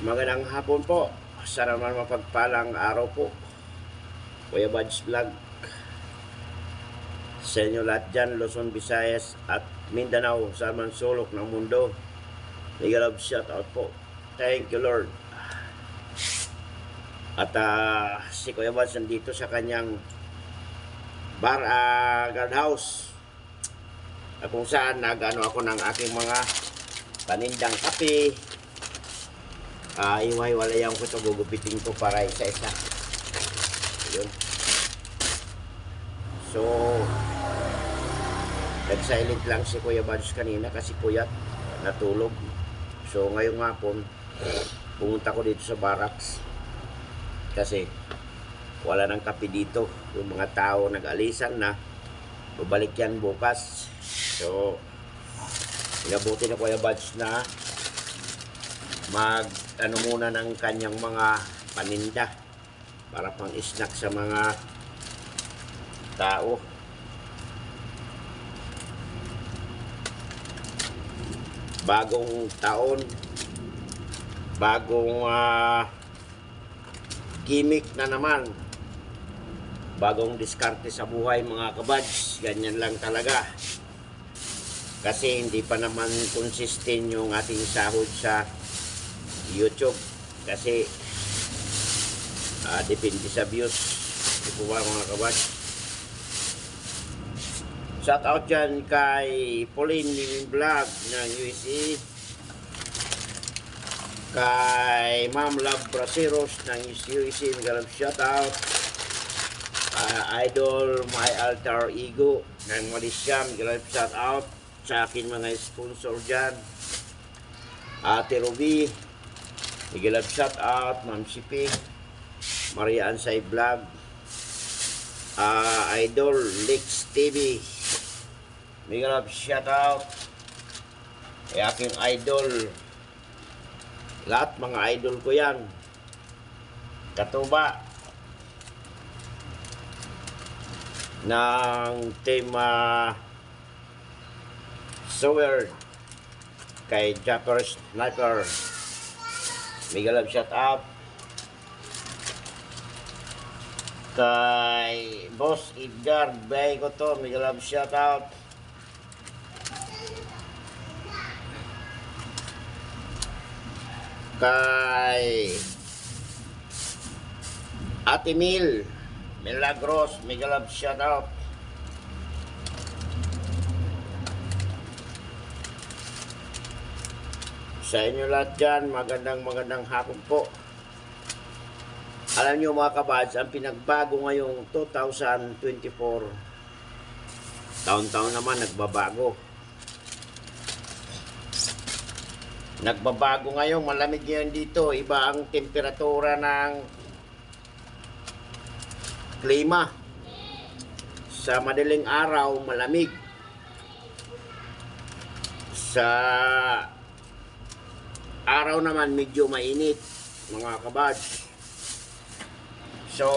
Magandang hapon po. Sa naman mapagpalang araw po. Kuya Buds Vlog. Sa inyo lahat dyan, Luzon, Visayas at Mindanao, sa man sulok ng mundo. Mega love shout out po. Thank you Lord. At ah, si Kuya Buds nandito sa kanyang bar, ah, guardhouse. Ah, kung saan nagano ako ng aking mga panindang kape, uh, iwahiwalayan ko ito, gugupitin ko para isa-isa. Yun. So, nag-silent lang si Kuya Bads kanina kasi puyat, natulog. So, ngayong hapon, pumunta ko dito sa barracks. Kasi, wala nang kape dito. Yung mga tao nag-alisan na, babalik yan bukas. So, inabuti na Kuya Bads na mag ano muna ng kanyang mga paninda para pang snack sa mga tao. Bagong taon, bagong ah, gimmick na naman. Bagong diskarte sa buhay mga kabads. Ganyan lang talaga. Kasi hindi pa naman consistent yung ating sahod sa YouTube. Kasi ah, depende sa views. Di po ba mga kabas shout out dyan kay Pauline Living Vlog ng USA kay Ma'am Love Braceros ng USA mga love shout out. Ah, Idol My Altar Ego ng Malaysia mga love shout out sa akin mga sponsor dyan. Ate Ruby Love shout out, Ma'am Sipi, Maria Ansay Vlog, ah Idol Lex TV, Miguel Love shout out, kay aking idol, lahat mga idol ko yan, katuba, ng team uh, Sower, kay Japper Sniper, Mega love shout out kay Boss Edgar Bay ko to mega love shout out kay Ate Mil Milagros mega love shout out Sa inyo lahat dyan, magandang magandang hapon po. Alam niyo mga kabads, ang pinagbago ngayong 2024, taon-taon naman nagbabago. Nagbabago ngayon, malamig ngayon dito, iba ang temperatura ng klima. Sa madaling araw, malamig. Sa araw naman medyo mainit mga kabads so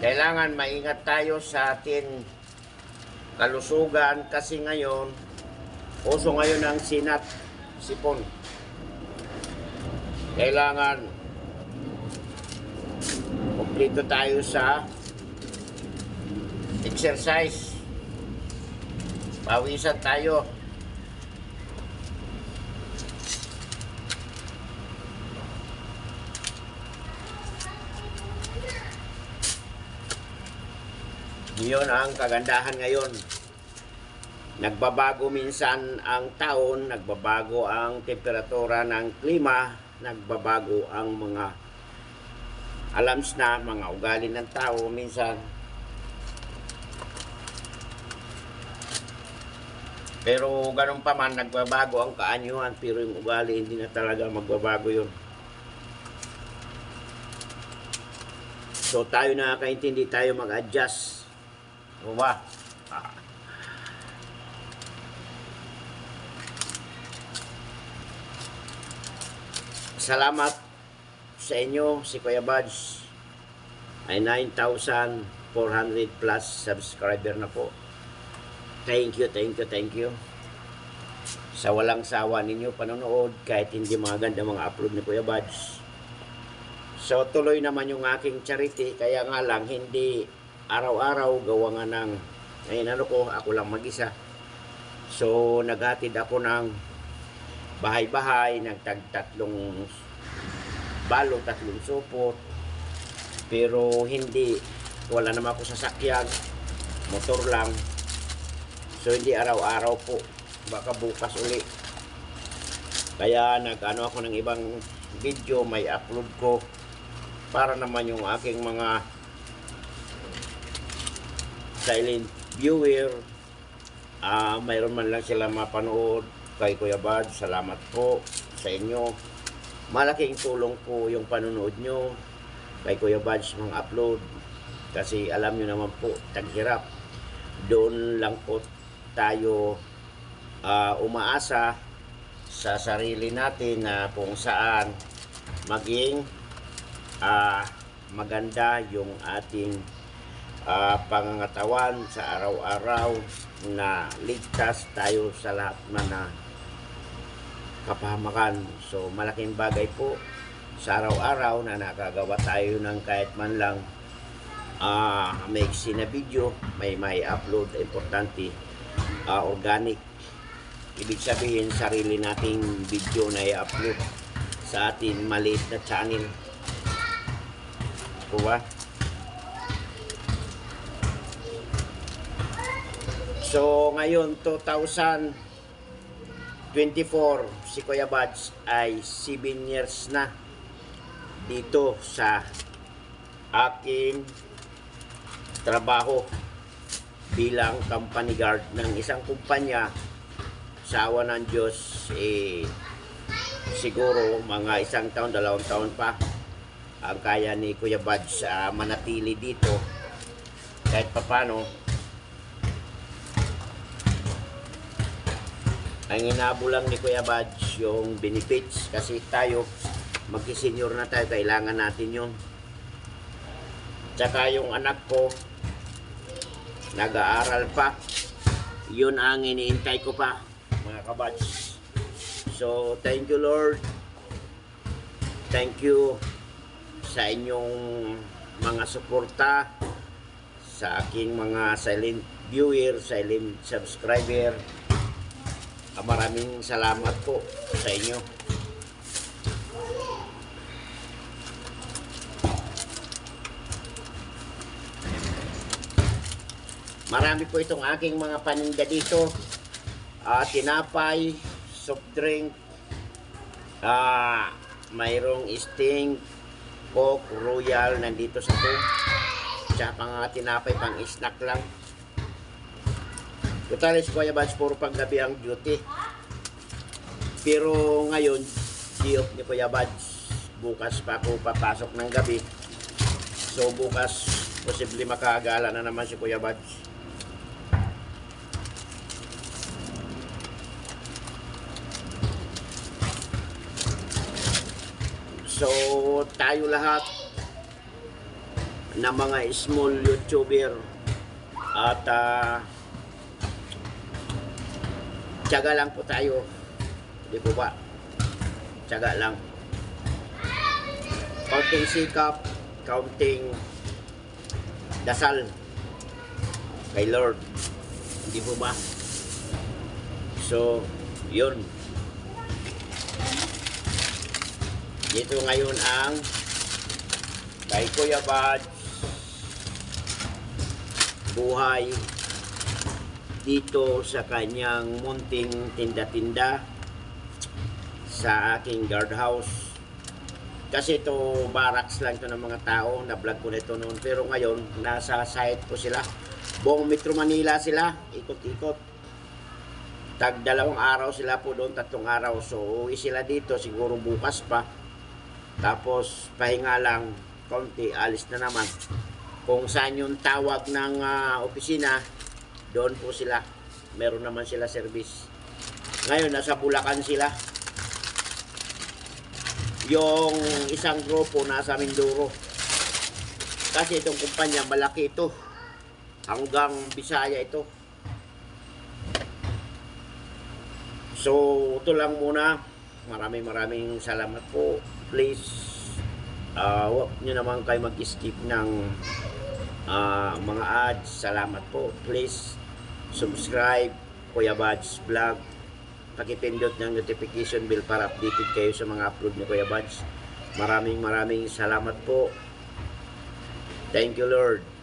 kailangan maingat tayo sa atin kalusugan kasi ngayon uso ngayon ang sinat sipon. Kailangan kumplito tayo sa exercise. Pawisan tayo Yun ang kagandahan ngayon. Nagbabago minsan ang taon, nagbabago ang temperatura ng klima, nagbabago ang mga alams na, mga ugali ng tao minsan. Pero ganun pa man, nagbabago ang kaanyuhan, pero yung ugali hindi na talaga magbabago yun. So tayo nakakaintindi tayo mag-adjust Ba? Ah. Salamat sa inyo, si Kuya Badge. Ay 9,400 plus subscriber na po. Thank you, thank you, thank you. sa walang sawa ninyo panonood kahit hindi maganda mga upload ni Kuya Bads. So tuloy naman yung aking charity kaya nga lang hindi araw-araw gawa nga ng ayun ano ko ako lang mag-isa. So naghatid ako ng bahay-bahay, nagtagtatlong balo, tatlong supot. Pero hindi wala naman ako sasakyan, motor lang. So hindi araw-araw po, baka bukas uli. Kaya nag-ano ako ng ibang video, may upload ko para naman yung aking mga silent viewer ah mayroon man lang sila mapanood kay Kuya Bad, salamat po sa inyo. Malaking tulong po yung panonood nyo kay Kuya Bad sa mga upload. Kasi alam nyo naman po, taghirap. Doon lang po tayo ah, umaasa sa sarili natin na kung saan maging ah, maganda yung ating ah, pangangatawan sa araw-araw na ligtas tayo sa lahat man na kapahamakan. So malaking bagay po sa araw-araw na nakagawa tayo ng kahit man lang ah may na video, may may upload, importante, ah, organic. Ibig sabihin, sarili nating video na i-upload sa ating maliit na channel. Po So, ngayon, 2024, si Kuya Bats ay 7 years na dito sa aking trabaho bilang company guard ng isang kumpanya. Sa awa ng Diyos eh, siguro mga isang taon, dalawang taon pa ang kaya ni Kuya Bads sa manatili dito. Kahit papano ang inabo lang ni Kuya Bads yung benefits kasi tayo magkisenior na tayo kailangan natin yun. Tsaka yung anak ko nag-aaral pa. Yun ang iniintay ko pa mga kabats so thank you Lord. Thank you sa inyong mga suporta sa aking mga silent viewer, silent subscriber maraming salamat po sa inyo Marami po itong aking mga paninda dito. Ah, tinapay, soft drink, ah, mayroong sting, coke, royal, nandito sa to. Tsaka mga tinapay pang snack lang. Total is Kuya Bans, puro panggabi ang duty. Pero ngayon, di ni Kuya Bans. Bukas pa ako papasok ng gabi. So bukas, posible makagala na naman si Kuya Bans. So, tayo lahat na mga small YouTuber at ah, tiyaga lang po tayo. Di po ba? Tiyaga lang. Counting sikap, counting dasal kay Lord. Hindi po ba? So, yun. Dito ngayon ang kay Kuya Bad buhay dito sa kanyang munting tinda-tinda sa aking guardhouse. Kasi ito barracks lang to ng mga tao, na-vlog ko nito noon. Pero ngayon, nasa site ko sila. Buong Metro Manila sila, ikot-ikot. Tag dalawang araw sila po doon, tatlong araw. So, uwi sila dito, siguro bukas pa. Tapos, pahinga lang, konti, alis na naman. Kung saan yung tawag ng ah, opisina, doon po sila. Meron naman sila service. Ngayon, nasa Bulacan sila. Yung isang grupo nasa Mindoro. Kasi itong kumpanya, malaki ito. Hanggang Bisaya ito. So, ito lang muna. Maraming maraming salamat po. Please, uh, huwag nyo naman kayo mag-skip ng ah, mga ads. Salamat po. Please, subscribe Kuya Badge Vlog. Pakipindot ng notification bell para updated kayo sa mga upload ni Kuya Badge. Maraming maraming salamat po. Thank you Lord.